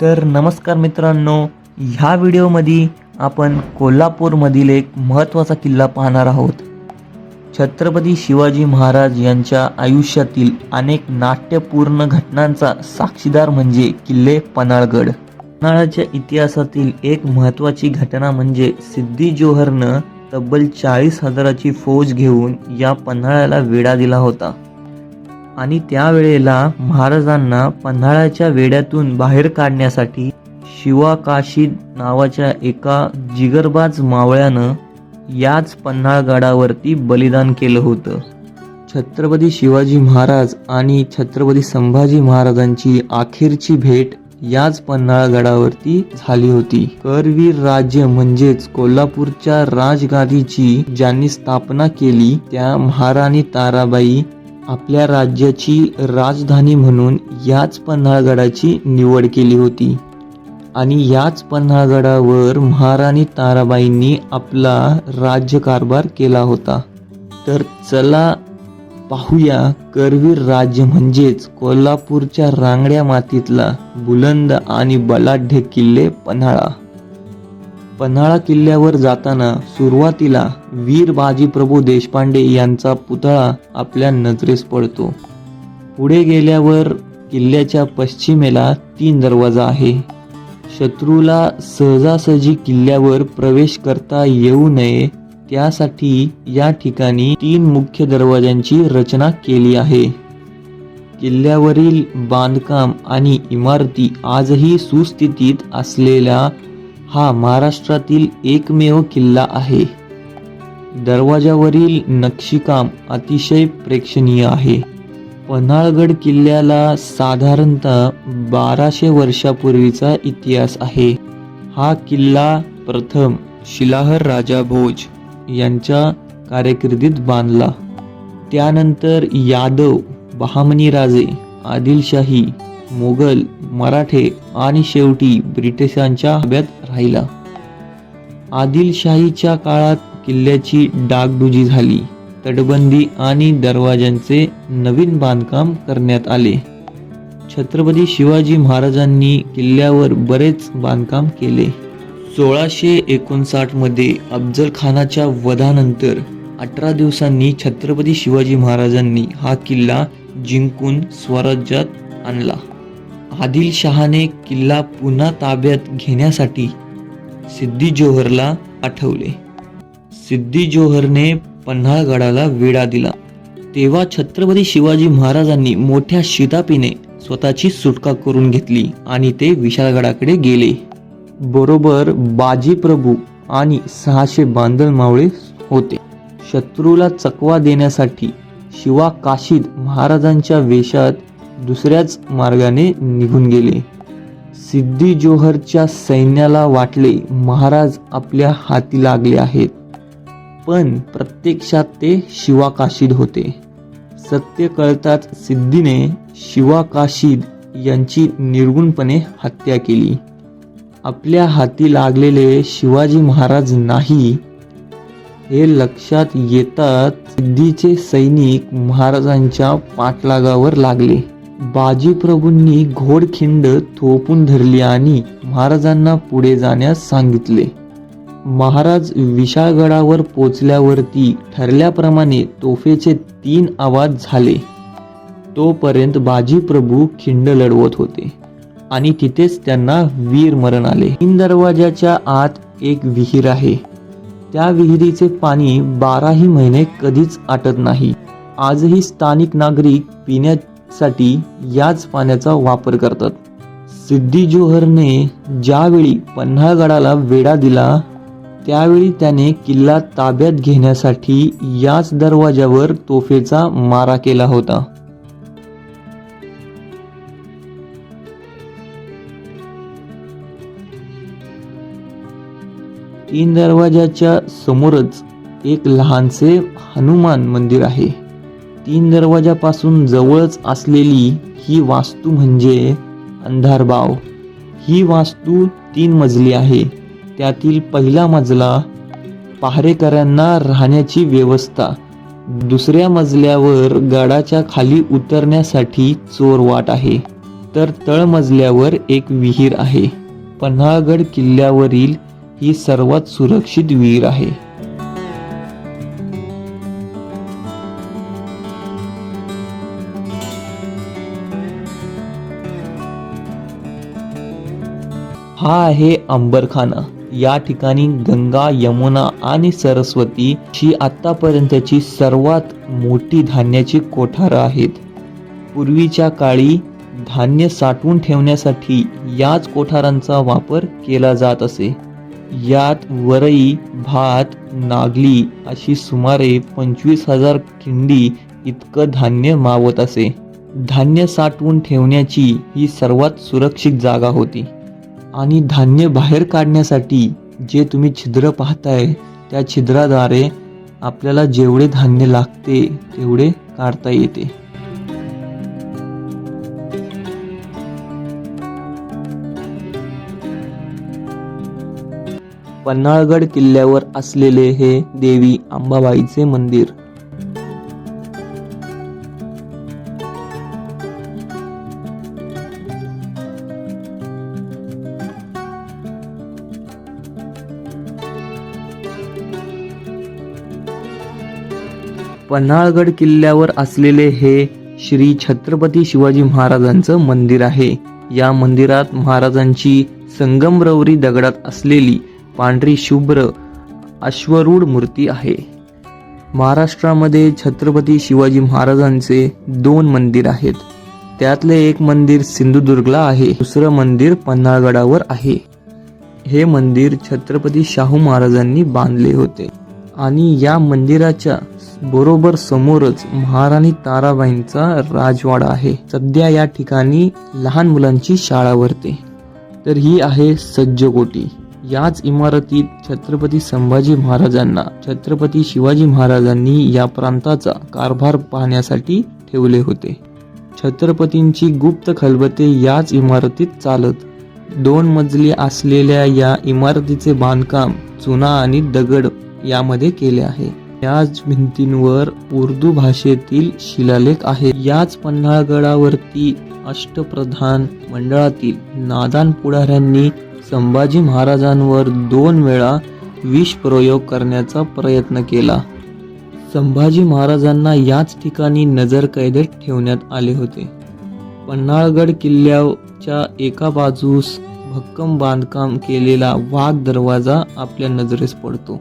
तर नमस्कार मित्रांनो ह्या व्हिडिओमध्ये आपण कोल्हापूरमधील एक महत्त्वाचा किल्ला पाहणार आहोत. छत्रपती शिवाजी महाराज यांच्या आयुष्यातील अनेक नाट्यपूर्ण घटनांचा साक्षीदार म्हणजे किल्ले पन्हाळगड. पन्हाळाच्या इतिहासातील एक महत्त्वाची घटना म्हणजे सिद्धी जोहरनं तब्बल चाळीस हजाराची फौज घेऊन या पन्हाळ्याला वेढा दिला होता. आणि त्यावेळेला महाराजांना पन्हाळ्याच्या वेड्यातून बाहेर काढण्यासाठी शिवाकाशी नावाच्या एका जिगरबाज मावळ्यानं याच पन्हाळगडावरती बलिदान केलं होतं. छत्रपती शिवाजी महाराज आणि छत्रपती संभाजी महाराजांची अखेरची भेट याच पन्हाळगडावरती झाली होती. करवीर राज्य म्हणजेच कोल्हापूरच्या राजगादीची ज्यांनी स्थापना केली त्या महाराणी ताराबाई आपल्या राज्याची राजधानी म्हणून याच पन्हाळगडाची निवड केली होती. आणि याच पन्हाळगडावर महाराणी ताराबाईंनी आपला राज्यकारभार केला होता. तर चला पाहूया करवीर राज्य म्हणजेच कोल्हापूरच्या रांगड्या मातीतला बुलंद आणि बलाढ्य किल्ले पन्हाळा. पन्हाळा किल्ल्यावर जाताना सुरुवातीला वीर बाजीप्रभू देशपांडे यांचा पुतळा आपल्या नजरेस पडतो. पुढे गेल्यावर किल्ल्याच्या पश्चिमेला तीन दरवाजा आहे. शत्रूला सहजासहजी किल्ल्यावर प्रवेश करता येऊ नये त्यासाठी या ठिकाणी तीन मुख्य दरवाजांची रचना केली आहे. किल्ल्यावरील बांधकाम आणि इमारती आजही सुस्थितीत असलेल्या हा महाराष्ट्रातील एकमेव किल्ला आहे. दरवाजावरील नक्षीकाम अतिशय प्रेक्षणीय आहे. पन्हाळगड किल्ल्याला साधारणतः बाराशे वर्षापूर्वीचा इतिहास आहे. हा किल्ला प्रथम शिलाहर राजा भोज यांच्या कारकिर्दीत बांधला. त्यानंतर यादव बहामनी राजे आदिलशाही मोगल मराठे आणि शेवटी ब्रिटिशांच्या हव्यात राहिला आदिलशाहीच्या काळात किल्ल्याची डागडुजी झाली. तटबंदी आणि दरवाजांचे नवीन बांधकाम करण्यात आले. छत्रपती शिवाजी महाराजांनी किल्ल्यावर बरेच बांधकाम केले. सोळाशे एकोणसाठमध्ये अफजल खानाच्या वधानंतर अठरा दिवसांनी छत्रपती शिवाजी महाराजांनी हा किल्ला जिंकून स्वराज्यात आणला. आदिलशहाने किल्ला पुन्हा ताब्यात घेण्यासाठी सिद्धी जोहरला आठवले सिद्धी जोहरने पन्हाळगडाला वेढा दिला. तेव्हा छत्रपती शिवाजी महाराजांनी मोठ्या शितापीने स्वतःची सुटका करून घेतली आणि ते विशाळगडाकडे गेले. बरोबर बाजी प्रभू आणि सहाशे बांधल मावळे होते. शत्रूला चकवा देण्यासाठी शिवा काशीद महाराजांच्या वेशात दुसऱ्याच मार्गाने निघून गेले. सिद्धी जोहरच्या सैन्याला वाटले महाराज आपल्या हाती लागले आहेत. पण प्रत्यक्षात ते शिवाकाशीद होते. सत्य कळताच सिद्धीने शिवाकाशीद यांची निर्गुणपणे हत्या केली. आपल्या हाती लागलेले शिवाजी महाराज नाही. हे लक्षात येतात सिद्धीचे सैनिक महाराजांच्या पाठलागावर लागले. बाजीप्रभूंनी घोडखिंड थोपून धरली आणि महाराजांना पुढे जाण्यास सांगितले. महाराज विशाळगडावर पोचल्यावरती ठरल्याप्रमाणे तोफेचे तीन आवाज झाले. तोपर्यंत बाजीप्रभू खिंड लढवत होते आणि तिथेच त्यांना वीर मरण आले. तीन दरवाजाच्या आत एक विहीर आहे. त्या विहिरीचे पाणी बाराही महिने कधीच आटत नाही. आजही स्थानिक नागरिक पिण्यात साठी याच पाण्याचा वापर करतात. सिद्धी जोहरने ज्यावेळी पन्हाळगडाला वेढा दिला त्यावेळी त्याने किल्ला ताब्यात घेण्यासाठी याच दरवाजावर तोफेचा मारा केला होता. तीन दरवाजाच्या समोरच एक लहानसे हनुमान मंदिर आहे. तीन दरवाजापासून जवळच असलेली ही वास्तू म्हणजे अंधारबाव ही वास्तू तीन मजली आहे. त्यातील पहिला मजला पहारेकऱ्यांना राहण्याची व्यवस्था. दुसऱ्या मजल्यावर गडाच्या खाली उतरण्यासाठी चोरवाट आहे. तर तळमजल्यावर एक विहीर आहे. पन्हाळगड किल्ल्यावरील ही सर्वात सुरक्षित विहीर आहे. हा आहे अंबरखाना. या ठिकाणी गंगा यमुना आणि सरस्वती ही आतापर्यंतची सर्वात मोठी धान्याची कोठारं आहेत. पूर्वीच्या काळी धान्य साठवून ठेवण्यासाठी याच कोठारांचा वापर केला जात असे. यात वरई भात नागली अशी सुमारे पंचवीस हजार खिंडी इतकं धान्य मावत असे. धान्य साठवून ठेवण्याची ही सर्वात सुरक्षित जागा होती. आणि धान्य बाहेर काढण्यासाठी जे तुम्ही छिद्र पाहताय त्या छिद्राद्वारे आपल्याला जेवढे धान्य लागते तेवढे काढता येते. पन्हाळगड किल्ल्यावर असलेले हे देवी अंबाबाईचे मंदिर. पन्हाळगड किल्ल्यावर असलेले हे श्री छत्रपती शिवाजी महाराजांचं मंदिर आहे. या मंदिरात महाराजांची संगमरवरी दगडात असलेली पांढरी शुभ्र अश्वरूढ मूर्ती आहे. महाराष्ट्रामध्ये छत्रपती शिवाजी महाराजांचे दोन मंदिर आहेत. त्यातले एक मंदिर सिंधुदुर्गला आहे दुसरं मंदिर पन्हाळगडावर आहे. हे मंदिर छत्रपती शाहू महाराजांनी बांधले होते. आणि या मंदिराच्या बरोबर समोरच महाराणी ताराबाईंचा राजवाडा आहे. सध्या या ठिकाणी लहान मुलांची शाळा भरते. तर ही आहे सज्जकोटी याच इमारतीत छत्रपती संभाजी महाराजांना छत्रपती शिवाजी महाराजांनी या प्रांताचा कारभार पाहण्यासाठी ठेवले होते. छत्रपतींची गुप्त खलबते याच इमारतीत चालत दोन मजली असलेल्या या इमारतीचे बांधकाम चुना आणि दगड यामध्ये केले आहे. याच भिंतींवर उर्दू भाषेतील शिलालेख आहे. याच पन्हाळगडावरती अष्टप्रधान मंडळातील नादान पुढाऱ्यांनी संभाजी महाराजांवर दोन वेळा विष प्रयोग करण्याचा प्रयत्न केला. संभाजी महाराजांना याच ठिकाणी नजरकैदेत ठेवण्यात आले होते. पन्हाळगड किल्ल्याच्या एका बाजूस भक्कम बांधकाम केलेला वाघ दरवाजा आपल्या नजरेस पडतो.